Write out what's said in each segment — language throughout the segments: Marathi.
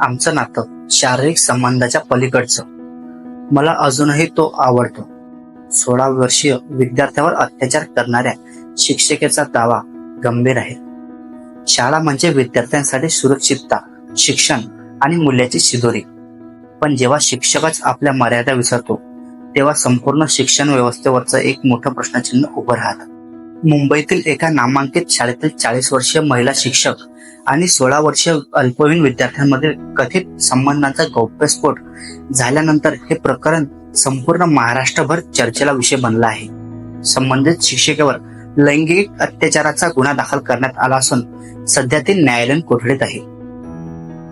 आमचं नातं शारीरिक संबंधाच्या पलीकडचं. मला अजूनही तो आवडतो. सोळा वर्षीय विद्यार्थ्यावर अत्याचार करणाऱ्या शिक्षिकेचा दावा गंभीर आहे. शाळा म्हणजे विद्यार्थ्यांसाठी सुरक्षितता शिक्षण आणि मूल्याची शिदोरी. पण जेव्हा शिक्षकच आपल्या मर्यादा विसरतो तेव्हा संपूर्ण शिक्षण व्यवस्थेवरचं एक मोठं प्रश्नचिन्ह उभं राहतं. मुंबईतील एका नामांकित शाळेतील चाळीस वर्षीय महिला शिक्षक आणि सोळा वर्षीय अल्पवयीन विद्यार्थ्यांमध्ये कथित संबंधांचा गौप्यस्फोट झाल्यानंतर हे प्रकरण संपूर्ण महाराष्ट्रभर चर्चेला विषय बनला आहे. संबंधित शिक्षिकेवर लैंगिक अत्याचाराचा गुन्हा दाखल करण्यात आला असून सध्या ते न्यायालयीन कोठडीत आहे.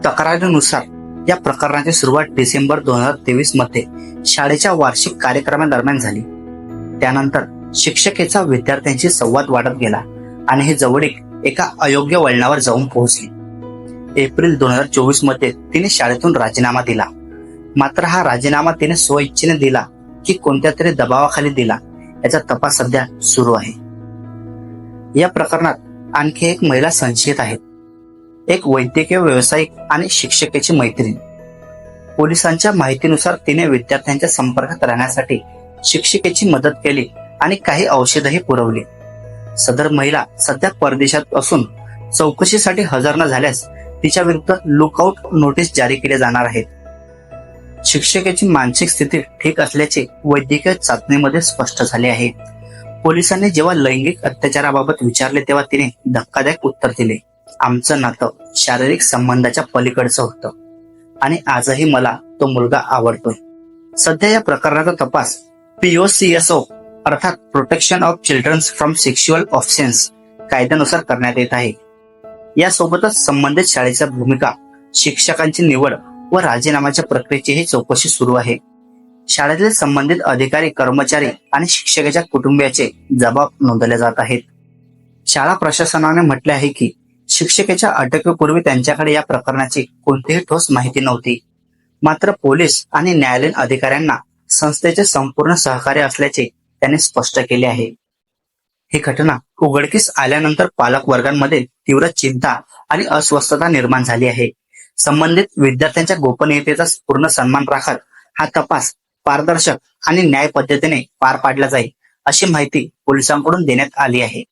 तक्रारीनुसार या प्रकरणाची सुरुवात डिसेंबर दोन हजार तेवीसमध्ये शाळेच्या वार्षिक कार्यक्रमादरम्यान झाली. त्यानंतर शिक्षकेचा विद्यार्थ्यांशी संवाद वाढत गेला आणि हे जवळीक एका अयोग्य वळणावर जाऊन पोहोचली. एप्रिल दोन हजार चोवीसमध्ये तिने शाळेतून राजीनामा दिला. मात्र हा राजीनामा तिने स्वइच्छेने दिला की कोणत्या तरी दबावाखाली दिला. याचा तपास सध्या सुरू आहे. या प्रकरणात आणखी एक महिला संशयित आहे एक वैद्यकीय व्यावसायिक आणि शिक्षकेची मैत्रीण. पोलिसांच्या माहितीनुसार तिने विद्यार्थ्यांच्या संपर्कात राहण्यासाठी शिक्षिकेची मदत केली आणि काही औषधही पुरवली. सदर महिला सध्या परदेशात असून चौकशीसाठी हजर न झाल्यास तिच्या विरुद्ध लुकआउट नोटीस जारी केले जाणार आहेत. शिक्षकाची मानसिक स्थिती ठीक असल्याचे वैद्यकीय चाचणीमध्ये स्पष्ट झाले आहे. पोलिसांनी जेव्हा लैंगिक अत्याचाराबाबत विचारले तेव्हा तिने धक्कादायक उत्तर दिले. आमचं नातं शारीरिक संबंधाच्या पलीकडचं होतं. आणि आजही मला तो मुलगा आवडतोय. सध्या या प्रकरणाचा तपास पीओसीएसओ अर्थात protection of childrens from sexual options कायद्यानुसार करण्यात येत आहे. यासोबतच संबंधित शाळेच्या भूमिका शिक्षकांची निवड व राजीनाम्याच्या प्रक्रियेचीही चौकशी सुरू आहे. शाळेतील संबंधित अधिकारी कर्मचारी आणि शिक्षकाच्या कुटुंबियाचे जबाब नोंदवले जात आहेत. शाळा प्रशासनाने म्हटले आहे की शिक्षकेच्या अटकेपूर्वी त्यांच्याकडे या प्रकरणाची कोणतीही ठोस माहिती नव्हती. मात्र पोलीस आणि न्यायालयीन अधिकाऱ्यांना संस्थेचे संपूर्ण सहकार्य असल्याचे त्याने स्पष्ट केले आहे. ही घटना उघडकीस आल्यानंतर पालक वर्गांमध्ये तीव्र चिंता आणि अस्वस्थता निर्माण झाली आहे. संबंधित विद्यार्थ्यांच्या गोपनीयतेचा पूर्ण सन्मान राखत हा तपास पारदर्शक आणि न्याय पद्धतीने पार पाडला जाईल अशी माहिती पोलिसांकडून देण्यात आली आहे.